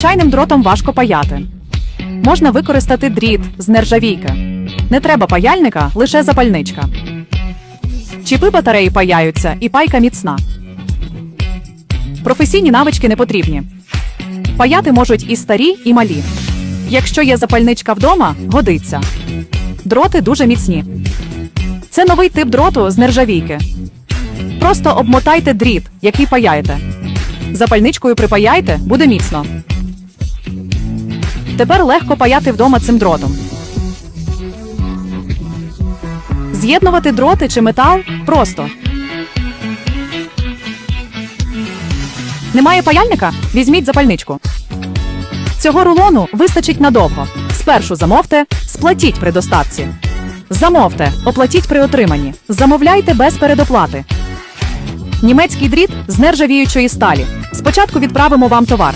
Чайним дротом важко паяти. Можна використати дріт з нержавійки. Не треба паяльника, лише запальничка. Чіпи батареї паяються, і пайка міцна. Професійні навички не потрібні. Паяти можуть і старі, і малі. Якщо є запальничка вдома, годиться. Дроти дуже міцні. Це новий тип дроту з нержавійки. Просто обмотайте дріт, який паяєте. Запальничкою припаяйте, буде міцно. Тепер легко паяти вдома цим дротом. З'єднувати дроти чи метал просто. Немає паяльника? Візьміть запальничку. Цього рулону вистачить надовго. Спершу замовте, сплатіть при доставці. Замовте, оплатіть при отриманні. Замовляйте без передоплати. Німецький дріт з нержавіючої сталі. Спочатку відправимо вам товар.